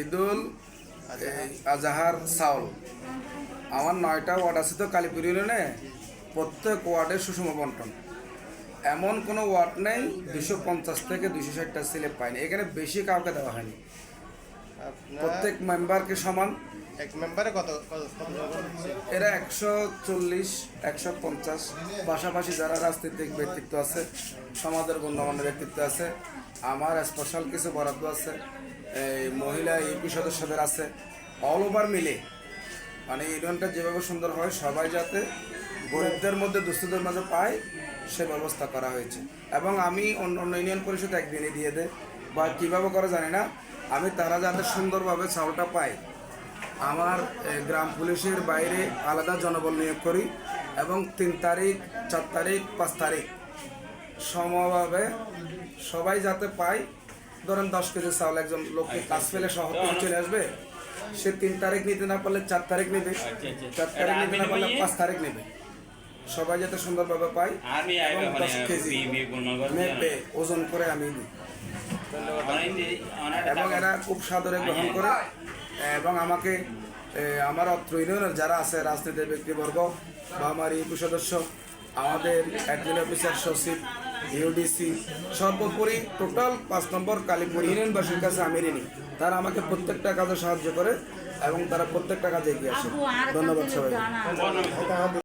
ঈদুল Azhar Saul আমার নয়টা word আছে তো কালীপুর ইউনিয়নে প্রত্যেক ওয়ার্ডে সুষম বন্টন। এমন কোনো ওয়ার্ড নেই দুশো পঞ্চাশ থেকে দুশো ষাটটা স্লিপ পায়নি এখানে বেশি কাউকে দেওয়া হয়নি। প্রত্যেক মেম্বারকে সমান। এক মেম্বারে কত? এরা একশো চল্লিশ একশো পঞ্চাশ। পাশাপাশি যারা রাজনৈতিক ব্যক্তিত্ব আছে সমাজের গণ্যমান্য ব্যক্তিত্ব আছে আমার স্পেশাল কিছু বরাদ্দ আছে। মহিলা ইউপি সদস্যদের আছে অল ওভার মিলে। মানে ইউনিয়নটা যেভাবে সুন্দর হয়, সবাই যাতে গরিবদের মধ্যে, দুস্থদের মাঝে পায়, সে ব্যবস্থা করা হয়েছে। এবং আমি অন্য অন্য ইউনিয়ন পরিষদ একদিনে দিয়ে দেয় বা কীভাবে করে জানি না। আমি তারা যাতে সুন্দরভাবে চাউলটা পায়, আমার গ্রাম পুলিশের বাইরে আলাদা জনবল নিয়োগ করি, এবং তিন তারিখ, চার তারিখ, পাঁচ তারিখ, সমভাবে সবাই যাতে পায় ধরেন দশ কেজি চাউল একজন লোককে কাজ পেলে শহর থেকে চলে আসবে সে তিন তারিখ নিতে না পারলে চার তারিখ নেবে। চার তারিখ নিতে না পারলে পাঁচ তারিখ নেবে। সবাই যাতে সুন্দরভাবে পায় আমি এবং দশ কেজি মেপে ওজন করে আমি দিই এবং এরা খুব সাদরে গ্রহণ করে। এবং আমাকে আমার অত্র ইউনিয়নের যারা আছে রাজনীতির ব্যক্তিবর্গ বা আমার ইউপি সদস্য আমাদের অ্যাডমিন অফিসার সচিব ইউডিসি সর্বোপরি টোটাল পাঁচ নম্বর কালীপুর ইউনিয়নবাসীর কাছে আমি ঋণী। তারা আমাকে প্রত্যেকটা কাজে সাহায্য করে এবং তারা প্রত্যেকটা কাজে এগিয়ে আসে। ধন্যবাদ সবাই